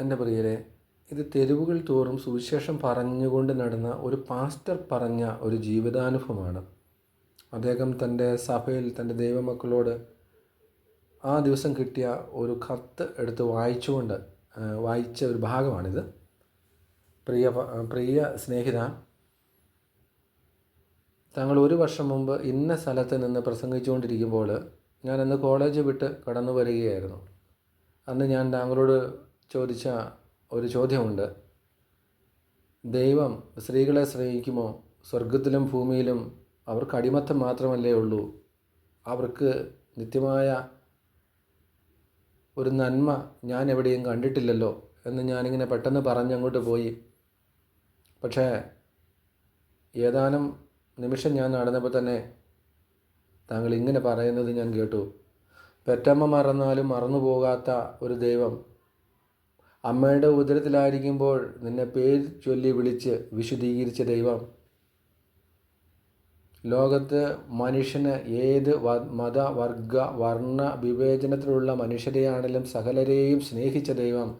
എന്റെ പ്രിയരെ ഇത് തെരുവുകൾ തോറും സുവിശേഷം പറഞ്ഞുകൊണ്ട് നടന്ന ഒരു പാസ്റ്റർ പറഞ്ഞ ഒരു ജീവിതാനുഭവമാണ്. അദ്ദേഹം തന്റെ സഭയിൽ തന്റെ ദൈവമക്കളോട് ആ ദിവസം കിട്ടിയ ഒരു കത്ത് എടുത്ത് വായിച്ചുകൊണ്ട് വായിച്ച ഒരു ഭാഗമാണിത്. പ്രിയ പ്രിയ സ്നേഹിത താങ്കൾ ഒരു വർഷം മുമ്പ് ഇന്ന സ്ഥലത്ത് നിന്ന് പ്രസംഗിച്ചുകൊണ്ടിരിക്കുമ്പോൾ ഞാൻ അന്ന് കോളേജ് വിട്ട് കടന്നു വരികയായിരുന്നു. അന്ന് ഞാൻ താങ്കളോട് ചോദിച്ച ഒരു ചോദ്യമുണ്ട്. ദൈവം സ്ത്രീകളെ സ്നേഹിക്കുമോ? സ്വർഗത്തിലും ഭൂമിയിലും അവർക്ക് അടിമത്തം മാത്രമല്ലേ ഉള്ളൂ. അവർക്ക് നിത്യമായ ഒരു നന്മ ഞാൻ എവിടെയും കണ്ടിട്ടില്ലല്ലോ എന്ന് ഞാനിങ്ങനെ പെട്ടെന്ന് പറഞ്ഞങ്ങോട്ട് പോയി. പക്ഷേ ഏതാനും നിമിഷം ഞാൻ നടന്നപ്പോൾ തന്നെ താങ്കൾ ഇങ്ങനെ പറയുന്നത് ഞാൻ കേട്ടു. പെറ്റമ്മ മറന്നാലും മറന്നു പോകാത്ത ഒരു ദൈവം അമ്മയുടെ ഉദരത്തിലായിരിക്കുമ്പോൾ നിന്നെ പേര് ചൊല്ലി വിളിച്ച് വിശുദ്ധീകരിച്ച ദൈവം. ലോകത്ത് മനുഷ്യന് ഏത് മത വർഗ വർണ വിവേചനത്തിലുള്ള മനുഷ്യരെയാണെങ്കിലും സകലരെയും സ്നേഹിച്ച ദൈവം.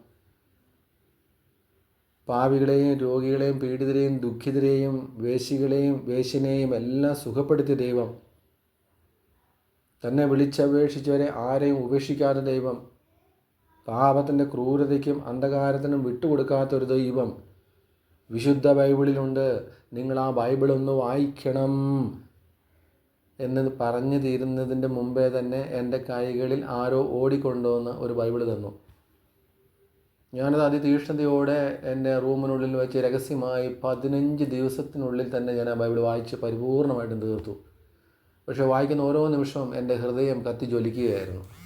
പാവികളെയും രോഗികളെയും പീഡിതരെയും ദുഃഖിതരെയും വേശികളെയും വേശ്യനെയും എല്ലാം സുഖപ്പെടുത്തിയ ദൈവം. തന്നെ വിളിച്ചപേക്ഷിച്ചവരെ ആരെയും ഉപേക്ഷിക്കാത്ത ദൈവം. പാപത്തിന്റെ ക്രൂരതയ്ക്കും അന്ധകാരത്തിനും വിട്ടുകൊടുക്കാത്ത ഒരു ദൈവം. വിശുദ്ധ ബൈബിളിലുണ്ട്. നിങ്ങൾ ആ ബൈബിൾ ഒന്ന് വായിക്കണം എന്ന് പറഞ്ഞു തീരുന്നതിന്റെ മുമ്പേ തന്നെ എന്റെ കൈകളിൽ ആരോ ഓടിക്കൊണ്ടുവന്ന് ഒരു ബൈബിൾ തന്നു. ഞാനത് അതിതീഷ്ണതയോടെ എന്റെ റൂമിനുള്ളിൽ വെച്ച് രഹസ്യമായി പതിനഞ്ച് ദിവസത്തിനുള്ളിൽ തന്നെ ഞാൻ ആ ബൈബിൾ വായിച്ച് പരിപൂർണമായിട്ടും തീർത്തു. പക്ഷേ വായിക്കുന്ന ഓരോ നിമിഷവും എന്റെ ഹൃദയം കത്തി ജ്വലിക്കുകയായിരുന്നു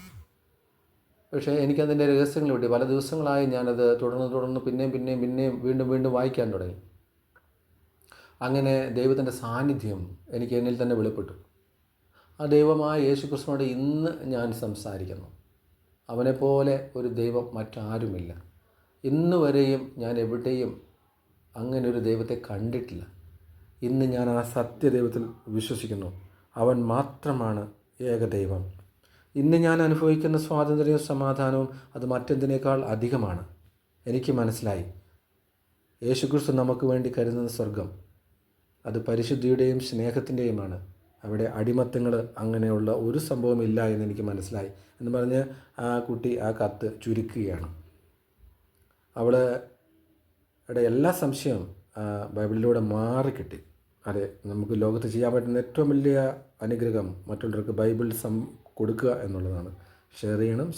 പക്ഷേ എനിക്കതിന്റെ രഹസ്യങ്ങൾ കിട്ടി. പല ദിവസങ്ങളായി ഞാനത് തുടർന്ന് തുടർന്ന് പിന്നെയും പിന്നെയും പിന്നെയും വീണ്ടും വീണ്ടും വായിക്കാൻ തുടങ്ങി. അങ്ങനെ ദൈവത്തിന്റെ സാന്നിധ്യം എനിക്ക് എന്നിൽ തന്നെ വെളിപ്പെട്ടു. ആ ദൈവമായ യേശു കൃഷ്ണനോട് ഇന്ന് ഞാൻ സംസാരിക്കുന്നു. അവനെപ്പോലെ ഒരു ദൈവം മറ്റാരുമില്ല. ഇന്ന് വരെയും ഞാൻ എവിടെയും അങ്ങനെ ഒരു ദൈവത്തെ കണ്ടിട്ടില്ല. ഇന്ന് ഞാൻ ആ സത്യദൈവത്തിൽ വിശ്വസിക്കുന്നു. അവൻ മാത്രമാണ് ഏകദൈവം ഇന്ന് ഞാൻ അനുഭവിക്കുന്ന സ്വാതന്ത്ര്യവും സമാധാനവും അത് മറ്റെന്തിനേക്കാൾ അധികമാണ്? എനിക്ക് മനസ്സിലായി. യേശുക്രിസ്തു നമുക്ക് വേണ്ടി കരുതുന്ന സ്വർഗം അത് പരിശുദ്ധിയുടെയും സ്നേഹത്തിന്റെയുമാണ്. അവിടെ അടിമത്തങ്ങൾ അങ്ങനെയുള്ള ഒരു സംഭവം ഇല്ല എന്ന് എനിക്ക് മനസ്സിലായി എന്ന് പറഞ്ഞ് ആ കുട്ടി ആ കത്ത് ചുരുക്കുകയാണ്. അവളുടെ എല്ലാ സംശയവും ബൈബിളിലൂടെ മാറിക്കിട്ടി. അതെ നമുക്ക് ലോകത്ത് ചെയ്യാൻ പറ്റുന്ന ഏറ്റവും വലിയ അനുഗ്രഹം മറ്റുള്ളവർക്ക് ബൈബിൾ സം കൊടുക്കുക എന്നുള്ളതാണ്. ഷെയർ ചെയ്യണം